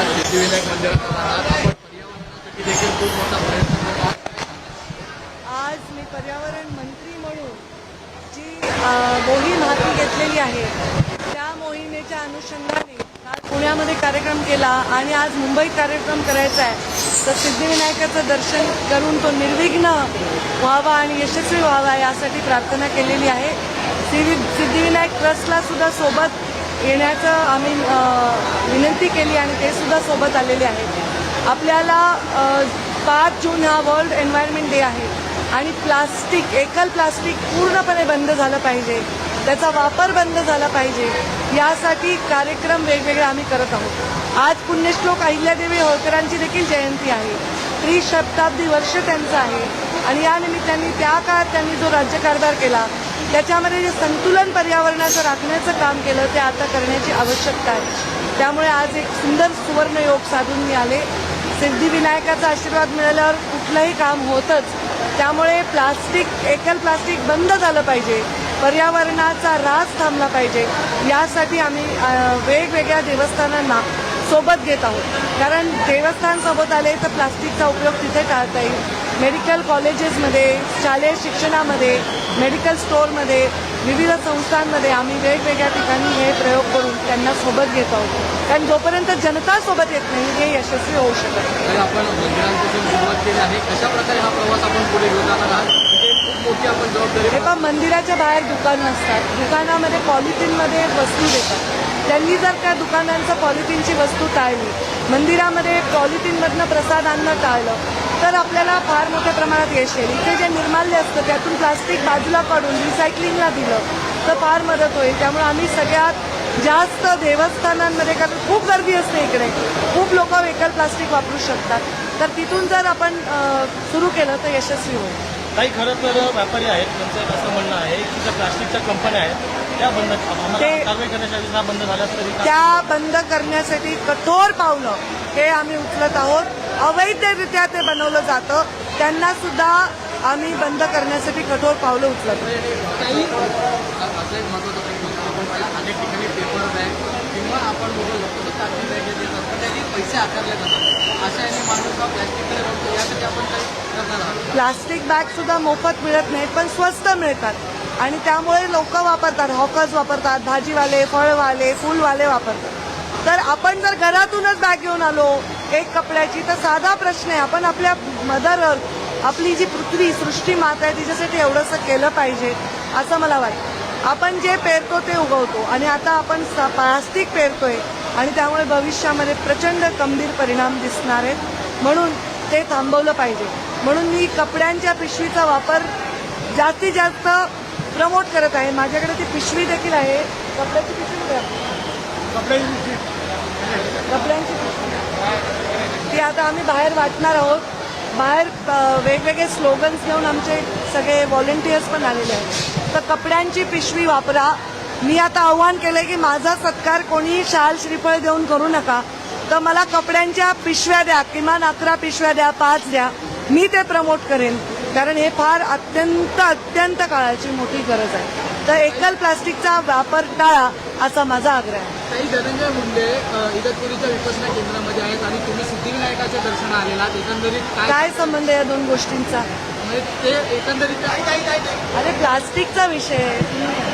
आज सिद्धिविनायक मंदिरात आहात आपण पर्यावरणासाठी देखील खूप मोठा प्रयत्न करत आहात आज मी पर्यावरण मंत्री म्हणून जी मोहीम हाती घेतलेली आहे त्या मोहिमेच्या अनुषंगाने काल पुण्यामध्ये कार्यक्रम केला आणि आज मुंबईत कार्यक्रम करायचा आहे. तर सिद्धिविनायकाचं दर्शन करून तो निर्विघ्न व्हावा आणि यशस्वी व्हावा यासाठी प्रार्थना केलेली आहे. सिद्धी सिद्धिविनायक ट्रस्टला सुद्धा सोबत येण्याचं आम्ही विनंती केली आणि ते सुद्धा सोबत आलेले आहेत. आपल्याला पाच जून हा वर्ल्ड एन्व्हायरमेंट डे आहे आणि प्लास्टिक एकल प्लास्टिक पूर्णपणे बंद झालं पाहिजे. त्याचा वापर बंद झाला पाहिजे. यासाठी कार्यक्रम वेगवेगळे आम्ही करत आहोत. आज पुण्यश्लोक अहिल्यादेवी होळकरांची देखील जयंती आहे. त्रिशताब्दी वर्ष त्यांचं आहे. आणि या निमित्ताने त्या काळात त्यांनी जो राज्यकारभार केला त्याच्यामध्ये जे संतुलन पर्यावरणाचं राखण्याचं काम केलं ते आता करण्याची आवश्यकता आहे. त्यामुळे आज एक सुंदर सुवर्ण योग साधून मी आले सिद्धिविनायकाचा आशीर्वाद मिळाल्यावर कुठलंही काम होतंच. त्यामुळे प्लास्टिक एकल प्लास्टिक बंद झालं पाहिजे. पर्यावरणाचा ऱ्हास थांबला पाहिजे. यासाठी आम्ही वेगवेगळ्या देवस्थानांना सोबत घेत आहोत. कारण देवस्थान सोबत आले तर प्लास्टिकचा उपयोग तिथे टाळता येईल. मेडिकल कॉलेजेसमध्ये शालेय शिक्षणामध्ये मेडिकल स्टोअरमध्ये विविध संस्थांमध्ये आम्ही वेगवेगळ्या ठिकाणी हे प्रयोग करून त्यांना सोबत घेत आहोत. कारण जोपर्यंत जनता सोबत येत नाही हे यशस्वी होऊ शकत नाही. आपण मंदिरांपासून सुरुवात केली आहे कशा प्रकारे हा प्रवास आपण पुढे घेऊन जाणार आहात? खूप मोठी आपण जबाबदारी पण मंदिराच्या बाहेर दुकानं असतात. दुकानामध्ये पॉलिथिनमध्ये वस्तू देतात. त्यांनी जर त्या दुकानांचं पॉलिथिनची वस्तू टाळली मंदिरामध्ये पॉलिथिनमधनं प्रसाद आणणं टाळलं तर आपल्याला फार मोठ्या प्रमाणात यश येईल. इथे जे निर्माल्य असतं त्यातून प्लास्टिक बाजूला काढून रिसायकलिंगला दिलं तर फार मदत होईल. त्यामुळे आम्ही सगळ्यात जास्त देवस्थानांमध्ये कारण खूप गर्दी असते इकडे. खूप लोक वेकल प्लास्टिक वापरू शकतात. तर तिथून जर आपण सुरू केलं तर यशस्वी होईल. काही खरं तर व्यापारी आहेत. त्यांचं असं म्हणणं आहे की ज्या प्लास्टिकच्या कंपन्या आहेत त्या बंद कारवाई करण्यासाठी बंद झाल्या तरी त्या बंद करण्यासाठी कठोर पावलं हे आम्ही उचलत आहोत. अवैधरित्या ते बनवलं जातं. त्यांना सुद्धा आम्ही बंद करण्यासाठी कठोर पावलं उचलत आहोत. काही असं एक महत्त्वाचा प्रश्न होता. आपण पाहिला अनेक ठिकाणी पेपर बॅग किंवा आपण मोबाईल बघतो तर कागदी बॅग देतात पण त्याचे पैसे आकारले जातात. अशा याने माणूस हा प्लॅस्टिककडे बघतो. यासाठी आपण काही करणार आहात? प्लास्टिक बॅग सुद्धा मोफत मिळत नाहीत पण स्वस्त मिळतात. आणि त्यामुळे लोक वापरतात हॉकर्स वापरतात भाजीवाले फळवाले फुलवाले वापरतात. तर आपण जर घरातूनच बॅग घेऊन आलो एक कपड्याची तर साधा प्रश्न आहे. आपण आपल्या मदर अर्थ आपली जी पृथ्वी सृष्टी माता आहे तिच्यासाठी एवढंसं केलं पाहिजे असं मला वाटतं. आपण जे पेरतो ते उगवतो. आणि आता आपण स- प्लास्टिक पेरतोय. आणि त्यामुळे भविष्यामध्ये प्रचंड गंभीर परिणाम दिसणार आहेत. म्हणून ते थांबवलं पाहिजे. म्हणून मी कपड्यांच्या पिशवीचा वापर जास्तीत जास्त प्रमोट करत आहे. माझ्याकडे ती पिशवी देखील आहे. कपड्याची पिशवी कपड्यांची पिशवी ती आता आम्ही बाहेर वाटणार आहोत. बाहेर वेगवेगळे स्लोगन्स घेऊन आमचे सगळे व्हॉलेंटियर्स पण आलेले आहेत. तर कपड्यांची पिशवी वापरा. मी आता आव्हान केलंय की माझा सत्कार कोणीही शाल श्रीफळ देऊन करू नका. तर मला कपड्यांच्या पिशव्या द्या किमान अकरा पिशव्या द्या पाच द्या. मी ते प्रमोट करेन. कारण हे फार अत्यंत अत्यंत काळाची मोठी गरज आहे. तर एकल प्लास्टिकचा वापर टाळा असा माझा आग्रह आहे. काही धनंजय मुंडे इगतपुरीच्या विपसना केंद्रामध्ये आहेत आणि तुम्ही सिद्धिविनायकाच्या दर्शना आलेला. एकंदरीत काय संबंध या दोन गोष्टींचा? म्हणजे ते एकंदरीत अरे प्लास्टिकचा विषय आहे. तुम्ही